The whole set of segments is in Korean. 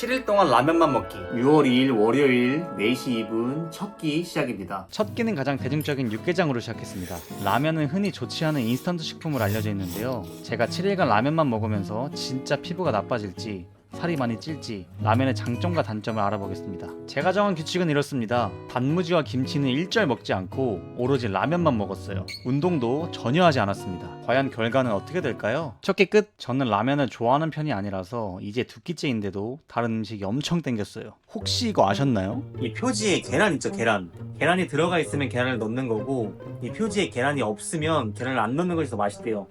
7일 동안 라면만 먹기 6월 2일 월요일 4시 2분 첫 끼 시작입니다 첫 끼는 가장 대중적인 육개장으로 시작했습니다. 라면은 흔히 좋지 않은 인스턴트 식품으로 알려져 있는데요. 제가 7일간 라면만 먹으면서 진짜 피부가 나빠질지 살이 많이 찔지 라면의 장점과 단점을 알아보겠습니다. 제가 정한 규칙은 이렇습니다. 단무지와 김치는 일절 먹지 않고 오로지 라면만 먹었어요. 운동도 전혀 하지 않았습니다. 과연 결과는 어떻게 될까요? 첫 끼 끝. 저는 라면을 좋아하는 편이 아니라서 이제 두 끼째인데도 다른 음식이 엄청 땡겼어요. 혹시 이거 아셨나요? 이 표지에 계란 있죠 계란 계란이 들어가 있으면 계란을 넣는 거고 이 표지에 계란이 없으면 계란을 안 넣는 것이 더 맛있대요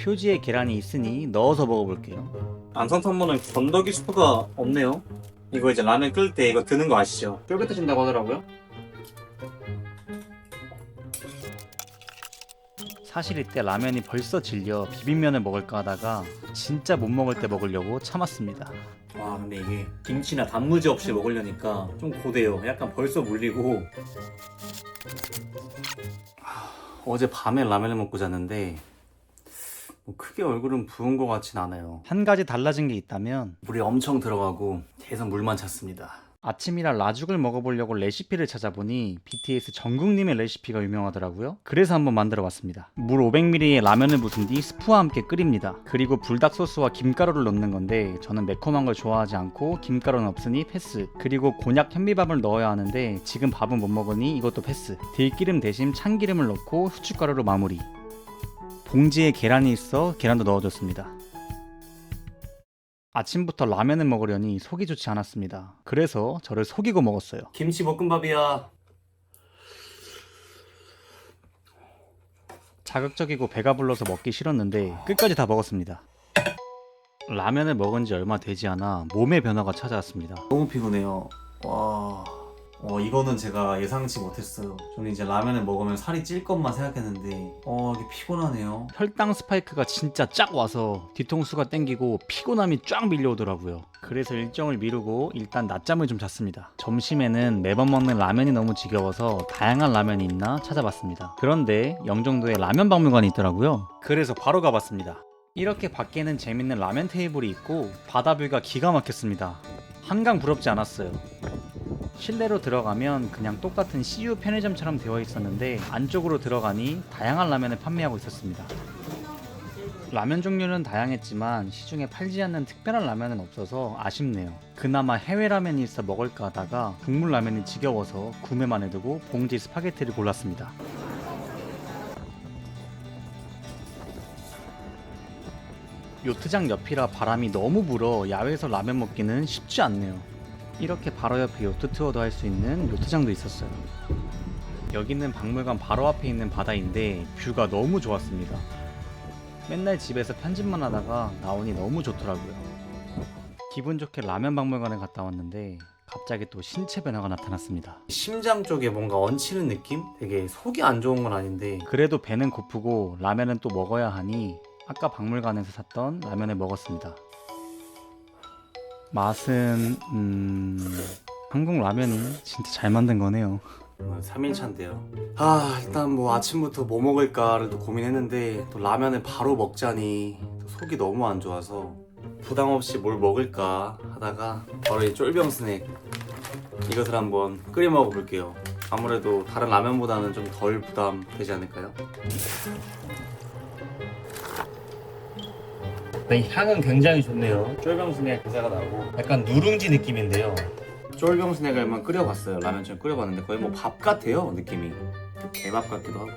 표지에 계란이 있으니 넣어서 먹어볼게요. 안성탄모는 건더기 스프가 없네요 이거 이제 라면 끓일 때 이거 드는 거 아시죠? 쫄깃해진다고 하더라고요 사실 이때 라면이 벌써 질려 비빔면을 먹을까 하다가 진짜 못 먹을 때 먹으려고 참았습니다. 와 근데 이게 김치나 단무지 없이 먹으려니까 좀 고돼요 약간 벌써 물리고 하, 어제 밤에 라면을 먹고 잤는데 뭐 크게 얼굴은 부은 것 같진 않아요 한 가지 달라진 게 있다면 물이 엄청 들어가고 계속 물만 찼습니다 아침이라 라죽을 먹어보려고 레시피를 찾아보니 BTS 정국님의 레시피가 유명하더라고요. 그래서 한번 만들어 봤습니다. 물 500ml에 라면을 부순 뒤 스프와 함께 끓입니다. 그리고 불닭 소스와 김가루를 넣는 건데 저는 매콤한 걸 좋아하지 않고 김가루는 없으니 패스. 그리고 곤약 현미밥을 넣어야 하는데 지금 밥은 못 먹으니 이것도 패스. 들기름 대신 참기름을 넣고 후춧가루로 마무리. 봉지에 계란이 있어 계란도 넣어줬습니다. 아침부터 라면을 먹으려니 속이 좋지 않았습니다. 그래서 저를 속이고 먹었어요. 김치 볶음밥이야 자극적이고 배가 불러서 먹기 싫었는데 끝까지 다 먹었습니다. 라면을 먹은 지 얼마 되지 않아 몸의 변화가 찾아왔습니다. 너무 피곤해요 와 어, 이거는 제가 예상치 못했어요 저는 이제 라면을 먹으면 살이 찔 것만 생각했는데 어 이게 피곤하네요 혈당 스파이크가 진짜 쫙 와서 뒤통수가 땡기고 피곤함이 쫙 밀려오더라고요. 그래서 일정을 미루고 일단 낮잠을 좀 잤습니다. 점심에는 매번 먹는 라면이 너무 지겨워서 다양한 라면이 있나 찾아봤습니다. 그런데 영종도에 라면 박물관이 있더라고요. 그래서 바로 가봤습니다. 이렇게 밖에는 재밌는 라면 테이블이 있고 바다뷰가 기가 막혔습니다. 한강 부럽지 않았어요. 실내로 들어가면 그냥 똑같은 CU 편의점처럼 되어 있었는데 안쪽으로 들어가니 다양한 라면을 판매하고 있었습니다. 라면 종류는 다양했지만 시중에 팔지 않는 특별한 라면은 없어서 아쉽네요. 그나마 해외 라면이 있어 먹을까 하다가 국물 라면이 지겨워서 구매만 해두고 봉지 스파게티를 골랐습니다. 요트장 옆이라 바람이 너무 불어 야외에서 라면 먹기는 쉽지 않네요. 이렇게 바로 옆에 요트 투어도 할 수 있는 요트장도 있었어요. 여기는 박물관 바로 앞에 있는 바다인데 뷰가 너무 좋았습니다. 맨날 집에서 편집만 하다가 나오니 너무 좋더라고요. 기분 좋게 라면 박물관에 갔다 왔는데 갑자기 또 신체 변화가 나타났습니다. 심장 쪽에 뭔가 얹히는 느낌? 되게 속이 안 좋은 건 아닌데 그래도 배는 고프고 라면은 또 먹어야 하니 아까 박물관에서 샀던 라면을 먹었습니다. 맛은 음... 한국 라면이 진짜 잘 만든 거네요. 3일차인데요 아 일단 뭐 아침부터 뭐 먹을까를 또 고민했는데 또 라면을 바로 먹자니 또 속이 너무 안 좋아서 부담 없이 뭘 먹을까 하다가 바로 이 쫄병 스낵 이것을 한번 끓여 먹어볼게요 아무래도 다른 라면보다는 좀 덜 부담되지 않을까요? 네, 향은 굉장히 좋네요 쫄병 스낵 냄새가 나고 약간 누룽지 느낌인데요 쫄병 스낵을만 끓여봤어요. 라면처럼 끓여봤는데 거의 뭐 밥 같아요 느낌이. 개밥 같기도 하고.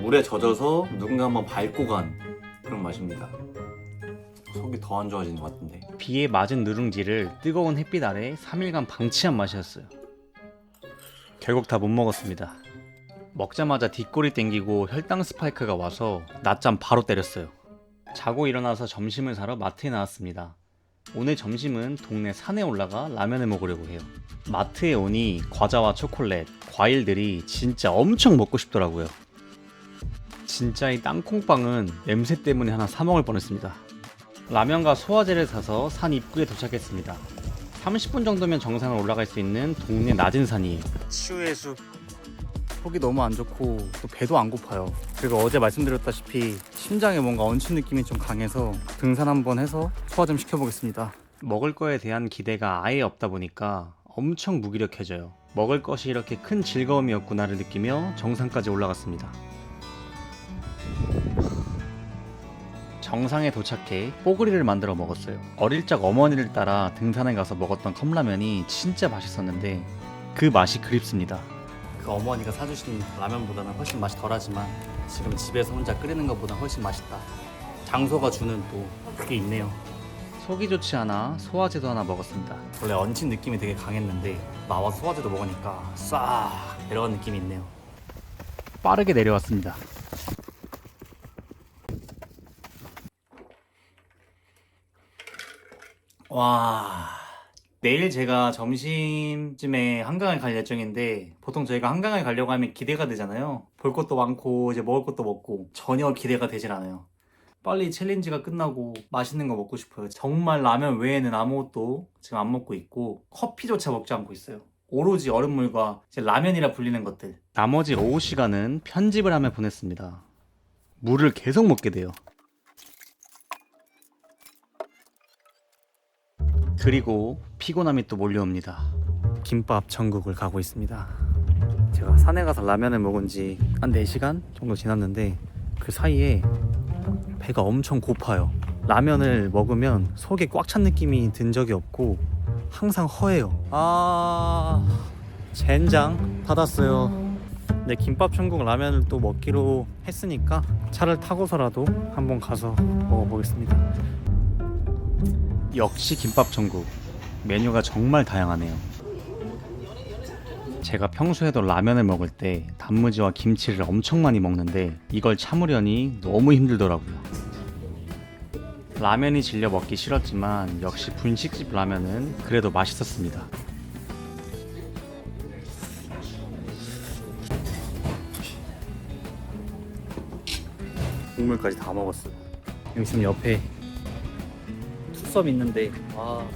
물에 젖어서 누군가 한번 밟고 간 그런 맛입니다. 속이 더 안 좋아지는 것 같은데. 비에 맞은 누룽지를 뜨거운 햇빛 아래 3일간 방치한 맛이었어요. 결국 다 못 먹었습니다. 먹자마자 뒷골이 땡기고 혈당 스파이크가 와서 낮잠 바로 때렸어요. 자고 일어나서 점심을 사러 마트에 나왔습니다. 오늘 점심은 동네 산에 올라가 라면을 먹으려고 해요. 마트에 오니 과자와 초콜릿, 과일들이 진짜 엄청 먹고 싶더라고요. 진짜 이 땅콩빵은 냄새 때문에 하나 사 먹을 뻔했습니다. 라면과 소화제를 사서 산 입구에 도착했습니다. 30분 정도면 정상을 올라갈 수 있는 동네 낮은 산이에요. 치유의 숲. 속이 너무 안 좋고 또 배도 안 고파요. 그리고 어제 말씀드렸다시피 심장에 뭔가 얹힌 느낌이 좀 강해서 등산 한번 해서 소화 좀 시켜보겠습니다. 먹을 거에 대한 기대가 아예 없다 보니까 엄청 무기력해져요. 먹을 것이 이렇게 큰 즐거움이었구나를 느끼며 정상까지 올라갔습니다. 정상에 도착해 뽀글이를 만들어 먹었어요. 어릴 적 어머니를 따라 등산에 가서 먹었던 컵라면이 진짜 맛있었는데 그 맛이 그립습니다. 그 어머니가 사주신 라면보다는 훨씬 맛이 덜하지만 지금 집에서 혼자 끓이는 것보다 훨씬 맛있다. 장소가 주는 또 그게 있네요. 속이 좋지 않아 소화제도 하나 먹었습니다. 원래 얹힌 느낌이 되게 강했는데 나와 소화제도 먹으니까 싹 내려간 느낌이 있네요. 빠르게 내려왔습니다. 와 내일 제가 점심쯤에 한강을 갈 예정인데 보통 저희가 한강을 가려고 하면 기대가 되잖아요. 볼 것도 많고 이제 먹을 것도 먹고 전혀 기대가 되질 않아요. 빨리 챌린지가 끝나고 맛있는 거 먹고 싶어요. 정말 라면 외에는 아무것도 지금 안 먹고 있고 커피조차 먹지 않고 있어요. 오로지 얼음물과 라면이라 불리는 것들. 나머지 오후 시간은 편집을 하며 보냈습니다. 물을 계속 먹게 돼요 그리고 피곤함이 또 몰려옵니다. 김밥 천국을 가고 있습니다. 제가 산에 가서 라면을 먹은 지 한 4시간 정도 지났는데 그 사이에 배가 엄청 고파요. 라면을 먹으면 속이 꽉찬 느낌이 든 적이 없고 항상 허해요. 아, 젠장 닫았어요. 네, 김밥 천국 라면을 또 먹기로 했으니까 차를 타고서라도 한번 가서 먹어보겠습니다. 역시 김밥 천국 메뉴가 정말 다양하네요. 제가 평소에도 라면을 먹을 때 단무지와 김치를 엄청 많이 먹는데 이걸 참으려니 너무 힘들더라고요. 라면이 질려 먹기 싫었지만 역시 분식집 라면은 그래도 맛있었습니다. 국물까지 다 먹었어요. 여기 지금 옆에 투썸 있는데 와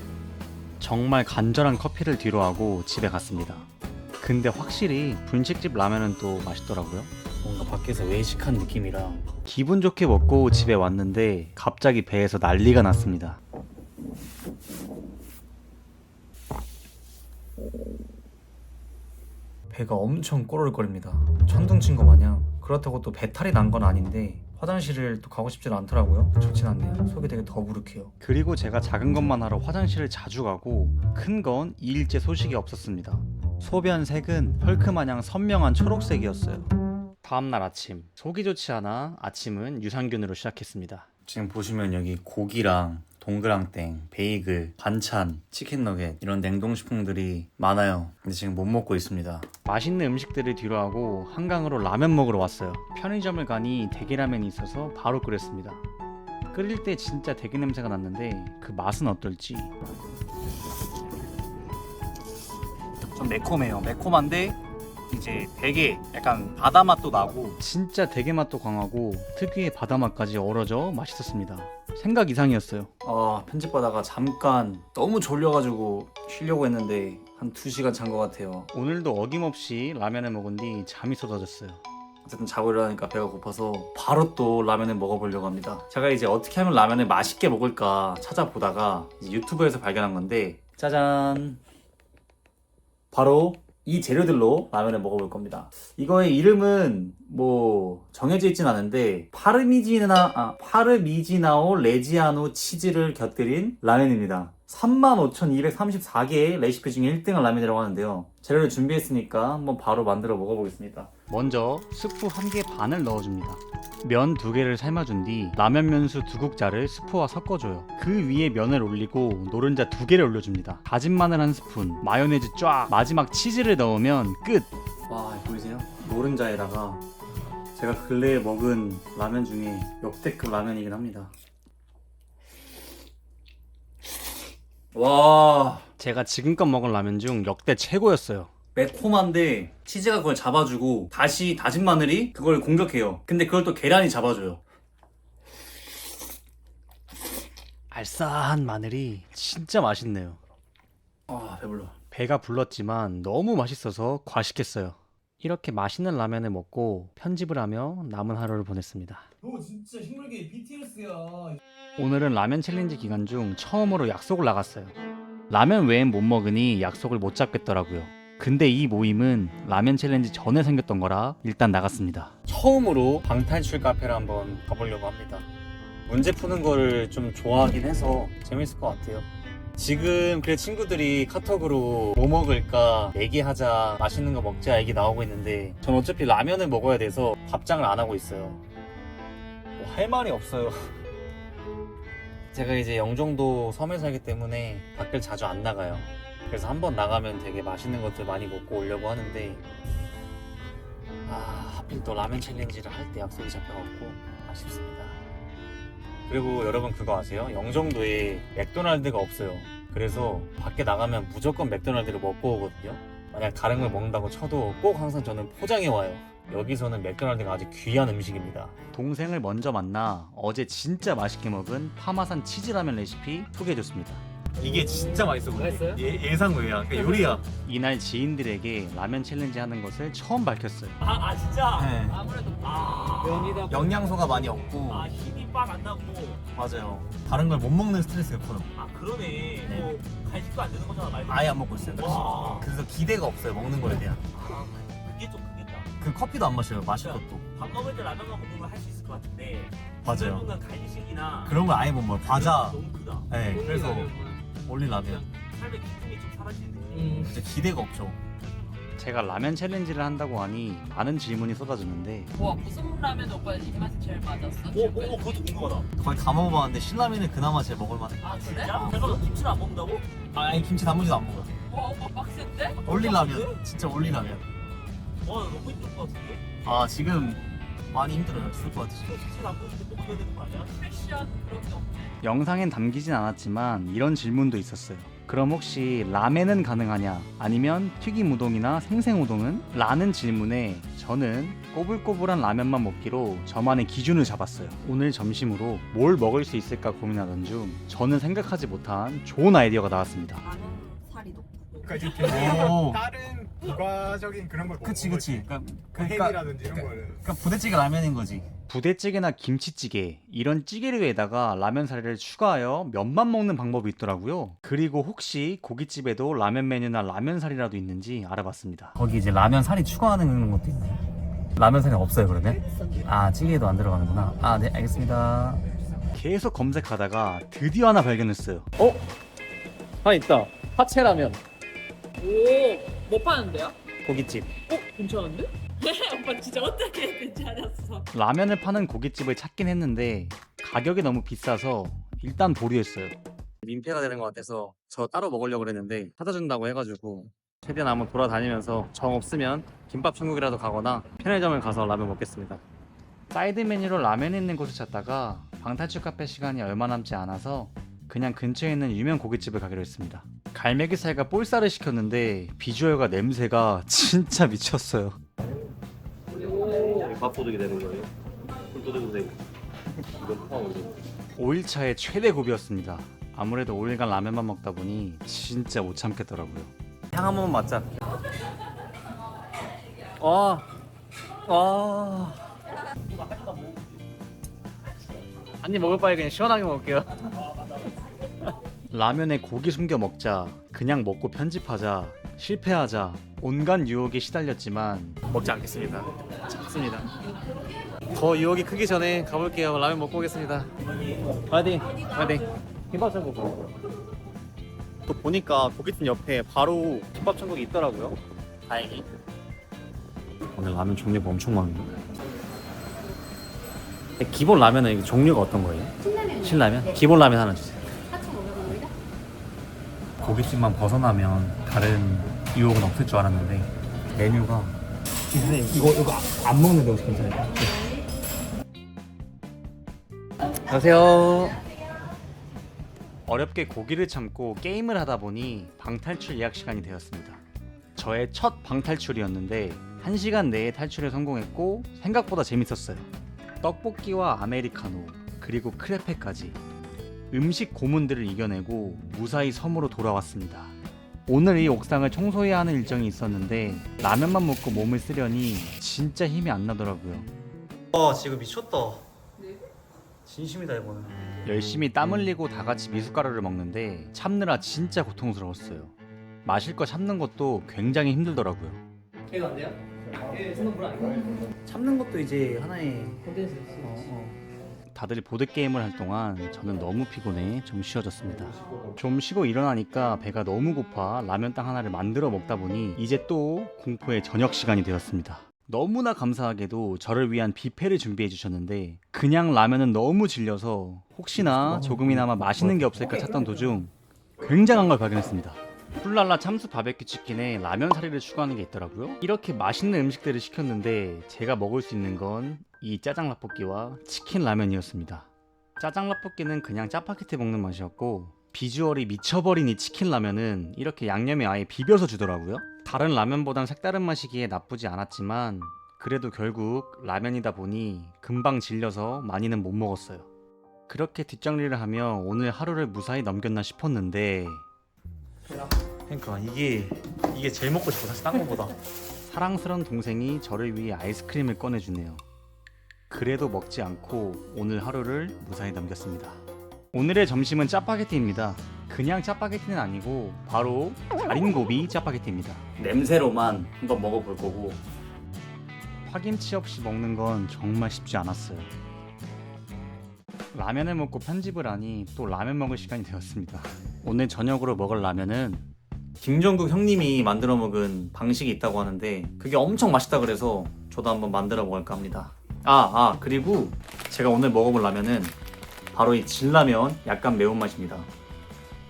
정말 간절한 커피를 뒤로하고 집에 갔습니다. 근데 확실히 분식집 라면은 또 맛있더라고요. 뭔가 밖에서 외식한 느낌이라 기분 좋게 먹고 집에 왔는데 갑자기 배에서 난리가 났습니다. 배가 엄청 꼬르륵거립니다. 천둥 친 거 마냥 그렇다고 또 배탈이 난 건 아닌데 화장실을 또 가고 싶진 않더라고요. 좋진 않네요. 속이 되게 더부룩해요. 그리고 제가 작은 것만 하러 화장실을 자주 가고 큰건 2일째 소식이 없었습니다. 소변 색은 헐크 마냥 선명한 초록색이었어요. 다음날 아침 속이 좋지 않아 아침은 유산균으로 시작했습니다. 지금 보시면 여기 고기랑 동그랑땡, 베이글, 반찬, 치킨 너겟 이런 냉동식품들이 많아요. 근데 지금 못 먹고 있습니다. 맛있는 음식들을 뒤로하고 한강으로 라면 먹으러 왔어요. 편의점을 가니 대게라면이 있어서 바로 끓였습니다. 끓일 때 진짜 대게 냄새가 났는데 그 맛은 어떨지 좀 매콤해요. 매콤한데 이제 되게 약간 바다 맛도 나고 진짜 대게 맛도 강하고 특유의 바다 맛까지 어우러져 맛있었습니다. 생각 이상이었어요. 아 편집하다가 잠깐 너무 졸려가지고 쉬려고 했는데 한 2시간 잔 것 같아요. 오늘도 어김없이 라면을 먹은 뒤 잠이 쏟아졌어요. 어쨌든 자고 일어나니까 배가 고파서 바로 또 라면을 먹어보려고 합니다. 제가 이제 어떻게 하면 라면을 맛있게 먹을까 찾아보다가 이제 유튜브에서 발견한 건데 짜잔 바로 이 재료들로 라면을 먹어볼 겁니다. 이거의 이름은 뭐 정해져 있진 않은데 파르미지나 아, 파르미지나오 레지아노 치즈를 곁들인 라면입니다. 35,234개의 레시피 중에 1등은 라면이라고 하는데요. 재료를 준비했으니까 한번 바로 만들어 먹어보겠습니다. 먼저 스프 한개 반을 넣어줍니다. 면두 개를 삶아준 뒤 라면 면수 두 국자를 스프와 섞어줘요. 그 위에 면을 올리고 노른자 두 개를 올려줍니다. 다진 마늘 한 스푼, 마요네즈 쫙, 마지막 치즈를 넣으면 끝. 와 보이세요? 노른자에다가 제가 근래에 먹은 라면 중에 역대급 라면이긴 합니다. 와 제가 지금껏 먹은 라면 중 역대 최고였어요. 매콤한데 치즈가 그걸 잡아주고 다시 다진 마늘이 그걸 공격해요. 근데 그걸 또 계란이 잡아줘요. 알싸한 마늘이 진짜 맛있네요. 아 배불러. 배가 불렀지만 너무 맛있어서 과식했어요. 이렇게 맛있는 라면을 먹고 편집을 하며 남은 하루를 보냈습니다. 너 진짜 식물계 BTS야. 오늘은 라면 챌린지 기간 중 처음으로 약속을 나갔어요. 라면 외엔 못 먹으니 약속을 못 잡겠더라고요. 근데 이 모임은 라면 챌린지 전에 생겼던 거라 일단 나갔습니다. 처음으로 방탈출 카페를 한번 가보려고 합니다. 문제 푸는 거를 좀 좋아하긴 해서 재밌을 것 같아요. 지금 그래 친구들이 카톡으로 뭐 먹을까 얘기하자 맛있는 거 먹자 얘기 나오고 있는데 전 어차피 라면을 먹어야 돼서 답장을 안 하고 있어요. 뭐 할 말이 없어요. 제가 이제 영종도 섬에 살기 때문에 밖을 자주 안 나가요. 그래서 한 번 나가면 되게 맛있는 것들 많이 먹고 오려고 하는데 아 하필 또 라면 챌린지를 할 때 약속이 잡혀갖고 아쉽습니다. 그리고 여러분 그거 아세요? 영종도에 맥도날드가 없어요. 그래서 밖에 나가면 무조건 맥도날드를 먹고 오거든요. 만약 다른 걸 먹는다고 쳐도 꼭 항상 저는 포장해 와요. 여기서는 맥도날드가 아주 귀한 음식입니다. 동생을 먼저 만나 어제 진짜 맛있게 먹은 파마산 치즈라면 레시피 소개해줬습니다. 이게 진짜 맛있어. 맛있어요? 예, 예상 외야. 그러니까 요리야. 이날 지인들에게 라면 챌린지 하는 것을 처음 밝혔어요. 아, 아 진짜. 네. 아무래도 아 면이다. 영양소가 많이 없고 아 힘이 빡 안 나고. 맞아요. 다른 걸 못 먹는 스트레스가 커요. 아 그러네. 네. 뭐 간식도 안 되는 거잖아 말. 아예 안 먹고 있어요. 와. 그래서 기대가 없어요. 먹는 거에 대한. 아, 그게 좀 크겠다. 그 커피도 안 마셔요. 마실 것도. 밥 먹을 때 라면만 먹는 걸 할 수 있을 것 같은데. 맞아요. 간식이나 그런 걸 아예 못 먹어요. 과자. 너무 크다. 네, 그래서 올린 라면. 삶의 기쁨이 좀 사라지는 느낌. 음. 진짜 기대가 없죠. 제가 라면 챌린지를 한다고 하니 많은 질문이 쏟아졌는데 와 무슨 라면 오빠 입맛에 제일 맞았어? 오, 오, 오, 그것도 궁금하다. 거의 다 먹어봤는데 신라면은 그나마 제일 먹을만 해. 아 그래? 진짜? 잠깐만 김치를 안 먹는다고? 아니 김치 단무지도 안 먹어. 와 오빠 빡센데? 올린 라면. 진짜 올린 라면. 와 너무 힘들 것 같은데. 아 지금 많이 힘들어요. 죽을 것 없네 영상엔 담기진 않았지만 이런 질문도 있었어요. 그럼 혹시 라멘은 가능하냐? 아니면 튀김 우동이나 생생 우동은? 라는 질문에 저는 꼬불꼬불한 라면만 먹기로 저만의 기준을 잡았어요. 오늘 점심으로 뭘 먹을 수 있을까 고민하던 중 저는 생각하지 못한 좋은 아이디어가 나왔습니다. 나는 그러니까 이렇게 오. 다른 부가적인 그런 걸 그치 먹는 그치. 거지. 그러니까 그 햄이라든지 이런 거는 그러니까 부대찌개 라면인 거지. 부대찌개나 김치찌개 이런 찌개류 에다가 라면 사리를 추가하여 면만 먹는 방법이 있더라고요. 그리고 혹시 고깃집에도 라면 메뉴나 라면 사리라도 있는지 알아봤습니다. 거기 이제 라면 사리 추가하는 것도 있네. 라면 사리 없어요 그러면? 아 찌개도 안 들어가는구나. 아 네 알겠습니다. 계속 검색하다가 드디어 하나 발견했어요. 아 있다 파채라면 오뭐 파는데요? 고깃집. 어? 괜찮은데? 오빠 진짜 어떻게 했는지 알았어 라면을 파는 고깃집을 찾긴 했는데 가격이 너무 비싸서 일단 보류했어요. 민폐가 되는 것 같아서 저 따로 먹으려고 그랬는데 사다 준다고 해가지고 최대한 한번 돌아다니면서 정 없으면 김밥 천국이라도 가거나 편의점을 가서 라면 먹겠습니다. 사이드 메뉴로 라면 있는 곳을 찾다가 방탈출 카페 시간이 얼마 남지 않아서 그냥 근처에 있는 유명 고깃집을 가기로 했습니다. 갈매기살과 볼살을 시켰는데 비주얼과 냄새가 진짜 미쳤어요. 밥 도둑이 되는 거예요? 꿀 도둑이 되고 이건 포함으로 5일차의 최대 고비였습니다. 아무래도 5일간 라면만 먹다 보니 진짜 못 참겠더라고요. 향 한 번만 맡자. 와, 와. 한입 먹을 바에 그냥 시원하게 먹을게요. 라면에 고기 숨겨 먹자, 그냥 먹고 편집하자, 실패하자, 온갖 유혹에 시달렸지만 먹지 않겠습니다. 참습니다. 더 유혹이 크기 전에 가볼게요. 라면 먹고 오겠습니다. 파이팅! 파이팅! 김밥 천국 또 보니까 고깃집 옆에 바로 김밥 천국이 있더라고요. 다행히. 오늘 라면 종류가 엄청 많은데. 기본 라면은 이게 종류가 어떤 거예요? 신라면 신라면? 기본 라면 하나 주세요. 4,500원입니다. 고깃집만 벗어나면 다른 유혹은 없을 줄 알았는데 메뉴가 선생님 이거 이거 안 먹는데 혹시 괜찮아요? 안녕하세요. 어렵게 고기를 참고 게임을 하다 보니 방탈출 예약 시간이 되었습니다. 저의 첫 방탈출이었는데 1시간 내에 탈출에 성공했고 생각보다 재밌었어요. 떡볶이와 아메리카노 그리고 크레페까지 음식 고문들을 이겨내고 무사히 섬으로 돌아왔습니다. 오늘 이 옥상을 청소해야 하는 일정이 있었는데 라면만 먹고 몸을 쓰려니 진짜 힘이 안 나더라고요. 아 지금 미쳤다 진심이다 이거는 열심히 땀 흘리고 다 같이 미숫가루를 먹는데 참느라 진짜 고통스러웠어요. 마실 거 참는 것도 굉장히 힘들더라고요. 이거 안 돼요? 예? 참는 것도 이제 하나의 콘텐츠 다들 보드게임을 할 동안 저는 너무 피곤해 좀 쉬어졌습니다. 좀 쉬고 일어나니까 배가 너무 고파 라면땅 하나를 만들어 먹다 보니 이제 또 공포의 저녁 시간이 되었습니다. 너무나 감사하게도 저를 위한 뷔페를 준비해 주셨는데 그냥 라면은 너무 질려서 혹시나 조금이나마 맛있는 게 없을까 찾던 도중 굉장한 걸 발견했습니다. 훌랄라 참수 바베큐 치킨에 라면 사리를 추가하는 게 있더라고요. 이렇게 맛있는 음식들을 시켰는데 제가 먹을 수 있는 건 이 짜장 라볶이와 치킨 라면이었습니다. 짜장 라볶이는 그냥 짜파게티 먹는 맛이었고 비주얼이 미쳐버린 이 치킨 라면은 이렇게 양념에 아예 비벼서 주더라고요. 다른 라면보단 색다른 맛이기에 나쁘지 않았지만 그래도 결국 라면이다 보니 금방 질려서 많이는 못 먹었어요. 그렇게 뒷정리를 하며 오늘 하루를 무사히 넘겼나 싶었는데 그러니까 이게 이게 제일 먹고 싶어 사실 딴 거보다 사랑스런 동생이 저를 위해 아이스크림을 꺼내주네요. 그래도 먹지 않고 오늘 하루를 무사히 넘겼습니다. 오늘의 점심은 짜파게티입니다. 그냥 짜파게티는 아니고 바로 달인고비 짜파게티입니다. 냄새로만 한번 먹어볼 거고 파김치 없이 먹는 건 정말 쉽지 않았어요. 라면을 먹고 편집을 하니 또 라면 먹을 시간이 되었습니다. 오늘 저녁으로 먹을 라면은 김정국 형님이 만들어 먹은 방식이 있다고 하는데 그게 엄청 맛있다 그래서 저도 한번 만들어 먹을까 합니다. 아, 아 그리고 제가 오늘 먹어볼 라면은 바로 이 진라면 약간 매운맛입니다.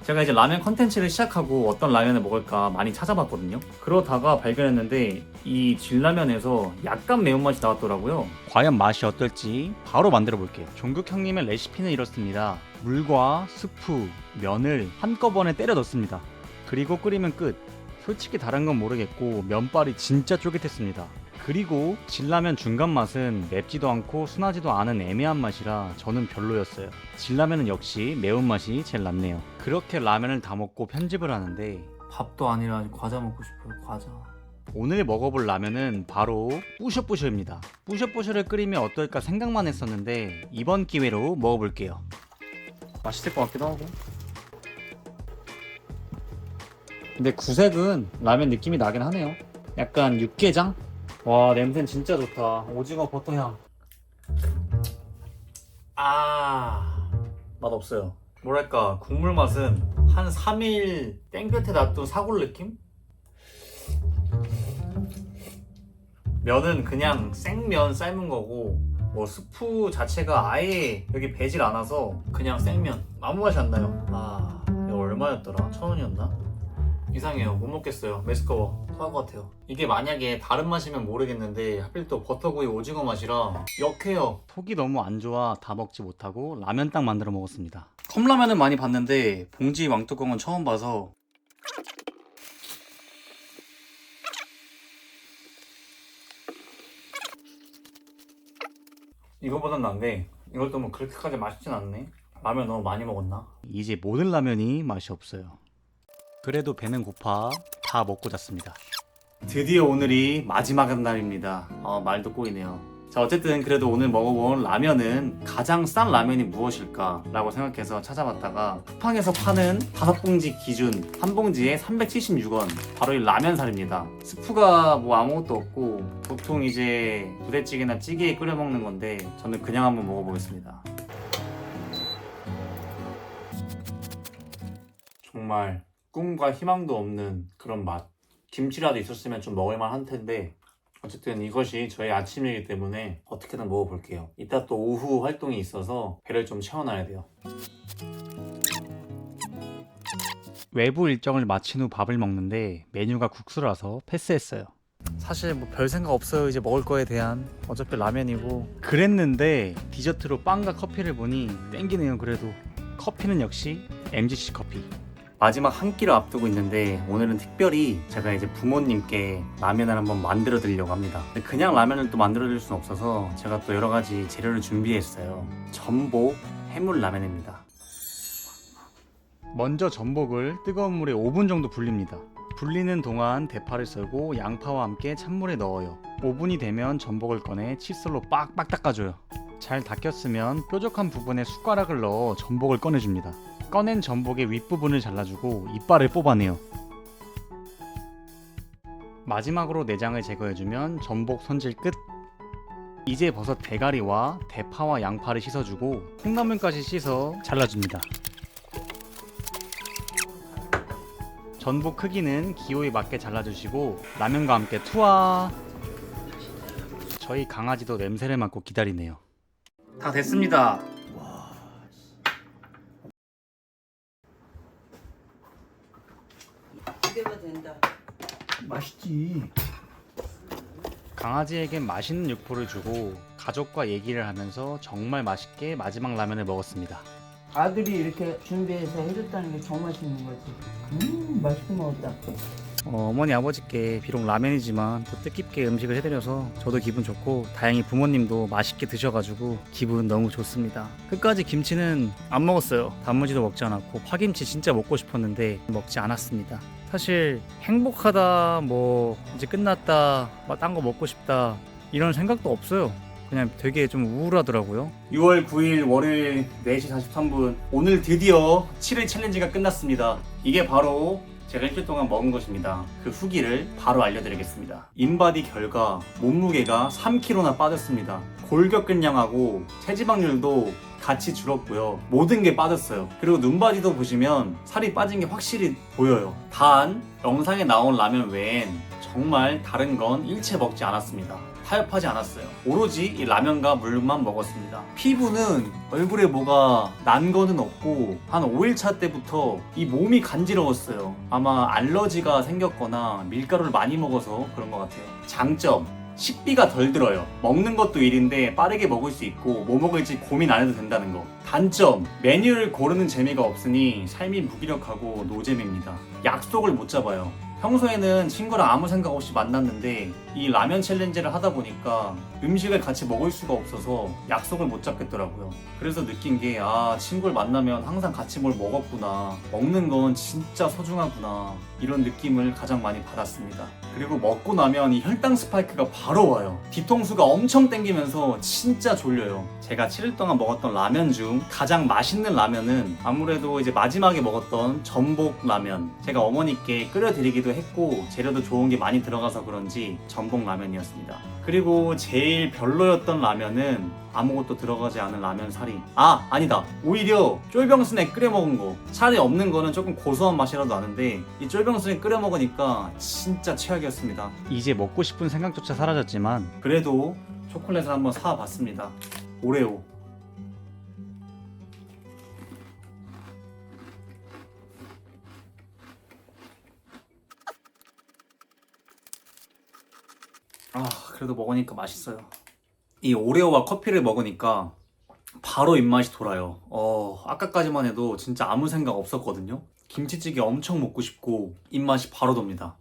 제가 이제 라면 컨텐츠를 시작하고 어떤 라면을 먹을까 많이 찾아봤거든요. 그러다가 발견했는데 이 진라면에서 약간 매운맛이 나왔더라고요. 과연 맛이 어떨지 바로 만들어 볼게요. 종국 형님의 레시피는 이렇습니다. 물과 스프, 면을 한꺼번에 때려 넣습니다. 그리고 끓이면 끝. 솔직히 다른 건 모르겠고 면발이 진짜 쫄깃했습니다. 그리고 진라면 중간 맛은 맵지도 않고 순하지도 않은 애매한 맛이라 저는 별로였어요. 진라면은 역시 매운맛이 제일 낫네요. 그렇게 라면을 다 먹고 편집을 하는데 밥도 아니라 과자 먹고 싶어요. 과자. 오늘 먹어볼 라면은 바로 뿌셔뿌셔입니다. 뿌셔뿌셔를 끓이면 어떨까 생각만 했었는데 이번 기회로 먹어볼게요. 맛있을 것 같기도 하고. 근데 구색은 라면 느낌이 나긴 하네요. 약간 육개장? 와 냄새는 진짜 좋다. 오징어 버터 향. 아, 맛 없어요. 뭐랄까, 국물 맛은 한 3일 땡볕에 놔둔 사골 느낌? 면은 그냥 생면 삶은 거고, 뭐 스프 자체가 아예 여기 배질 않아서 그냥 생면. 아무 맛이 안 나요. 아, 이거 얼마였더라? 천 원이었나? 이상해요. 못 먹겠어요. 메스꺼워. 토할 것 같아요. 이게 만약에 다른 맛이면 모르겠는데 하필 또 버터구이 오징어 맛이라 역해요. 속이 너무 안 좋아 다 먹지 못하고 라면 딱 만들어 먹었습니다. 컵라면은 많이 봤는데 봉지 왕뚜껑은 처음 봐서 이거보단 난데 이것도 뭐 그렇게까지 맛있진 않네 라면 너무 많이 먹었나? 이제 모든 라면이 맛이 없어요. 그래도 배는 고파 다 먹고 잤습니다. 드디어 오늘이 마지막 날입니다 어, 말도 꼬이네요 자 어쨌든 그래도 오늘 먹어본 라면은 가장 싼 라면이 무엇일까 라고 생각해서 찾아봤다가 쿠팡에서 파는 다섯 봉지 기준 한 봉지에 376원. 바로 이 라면살입니다. 스프가 뭐 아무것도 없고 보통 이제 부대찌개나 찌개에 끓여 먹는 건데 저는 그냥 한번 먹어보겠습니다. 정말 꿈과 희망도 없는 그런 맛. 김치라도 있었으면 좀 먹을만 한 텐데 어쨌든 이것이 저희 아침이기 때문에 어떻게든 먹어볼게요. 이따 또 오후 활동이 있어서 배를 좀 채워놔야 돼요. 외부 일정을 마친 후 밥을 먹는데 메뉴가 국수라서 패스했어요. 사실 뭐 별 생각 없어요. 이제 먹을 거에 대한 어차피 라면이고 그랬는데 디저트로 빵과 커피를 보니 땡기네요 그래도 커피는 역시 MGC 커피 마지막 한 끼를 앞두고 있는데 오늘은 특별히 제가 이제 부모님께 라면을 한번 만들어 드리려고 합니다. 그냥 라면을 또 만들어 드릴 수는 없어서 제가 또 여러 가지 재료를 준비했어요. 전복 해물 라면입니다. 먼저 전복을 뜨거운 물에 5분 정도 불립니다 불리는 동안 대파를 썰고 양파와 함께 찬물에 넣어요. 5분이 되면 전복을 꺼내 칫솔로 빡빡 닦아줘요. 잘 닦였으면 뾰족한 부분에 숟가락을 넣어 전복을 꺼내줍니다. 꺼낸 전복의 윗부분을 잘라주고 이빨을 뽑아내요. 마지막으로 내장을 제거해주면 전복 손질 끝. 이제 버섯 대가리와 대파와 양파를 씻어주고 콩나물까지 씻어 잘라줍니다. 전복 크기는 기호에 맞게 잘라주시고 라면과 함께 투하. 저희 강아지도 냄새를 맡고 기다리네요. 다 됐습니다. 기대가 된다. 맛있지. 강아지에겐 맛있는 육포를 주고 가족과 얘기를 하면서 정말 맛있게 마지막 라면을 먹었습니다. 아들이 이렇게 준비해서 해줬다는 게 정말 맛있는 거지. 음, 맛있게 먹었다. 어, 머니 아버지께 비록 라면이지만 또 뜻깊게 음식을 해드려서 저도 기분 좋고 다행히 부모님도 맛있게 드셔가지고 기분 너무 좋습니다. 끝까지 김치는 안 먹었어요. 단무지도 먹지 않았고 파김치 진짜 먹고 싶었는데 먹지 않았습니다. 사실 행복하다 뭐 이제 끝났다 딴 거 먹고 싶다 이런 생각도 없어요. 그냥 되게 좀 우울하더라고요. 6월 9일 월요일 4시 43분 오늘 드디어 7일 챌린지가 끝났습니다. 이게 바로 제가 일주일 동안 먹은 것입니다. 그 후기를 바로 알려드리겠습니다. 인바디 결과 몸무게가 3kg나 빠졌습니다. 골격근량하고 체지방률도 같이 줄었고요. 모든 게 빠졌어요. 그리고 눈바디도 보시면 살이 빠진 게 확실히 보여요. 단 영상에 나온 라면 외엔 정말 다른 건 일체 먹지 않았습니다. 타협하지 않았어요. 오로지 이 라면과 물만 먹었습니다. 피부는 얼굴에 뭐가 난 거는 없고 한 5일차 때부터 이 몸이 간지러웠어요. 아마 알러지가 생겼거나 밀가루를 많이 먹어서 그런 것 같아요. 장점. 식비가 덜 들어요. 먹는 것도 일인데 빠르게 먹을 수 있고 뭐 먹을지 고민 안 해도 된다는 거. 단점. 메뉴를 고르는 재미가 없으니 삶이 무기력하고 노잼입니다. 약속을 못 잡아요. 평소에는 친구랑 아무 생각 없이 만났는데 이 라면 챌린지를 하다 보니까 음식을 같이 먹을 수가 없어서 약속을 못 잡겠더라고요. 그래서 느낀 게 아 친구를 만나면 항상 같이 뭘 먹었구나 먹는 건 진짜 소중하구나 이런 느낌을 가장 많이 받았습니다. 그리고 먹고 나면 이 혈당 스파이크가 바로 와요. 뒤통수가 엄청 땡기면서 진짜 졸려요. 제가 7일 동안 먹었던 라면 중 가장 맛있는 라면은 아무래도 이제 마지막에 먹었던 전복 라면. 제가 어머니께 끓여드리기도 했고 재료도 좋은 게 많이 들어가서 그런지 전복 라면이었습니다. 그리고 제일 별로였던 라면은 아무것도 들어가지 않은 라면 사리. 아, 아니다. 오히려 쫄병순에 끓여 먹은 거. 살이 없는 거는 조금 고소한 맛이라도 나는데 이 쫄병순에 끓여 먹으니까 진짜 최악이었습니다. 이제 먹고 싶은 생각조차 사라졌지만 그래도 초콜릿을 한번 사 봤습니다. 오레오. 아, 그래도 먹으니까 맛있어요. 이 오레오와 커피를 먹으니까 바로 입맛이 돌아요. 어, 아까까지만 해도 진짜 아무 생각 없었거든요. 김치찌개 엄청 먹고 싶고 입맛이 바로 돕니다.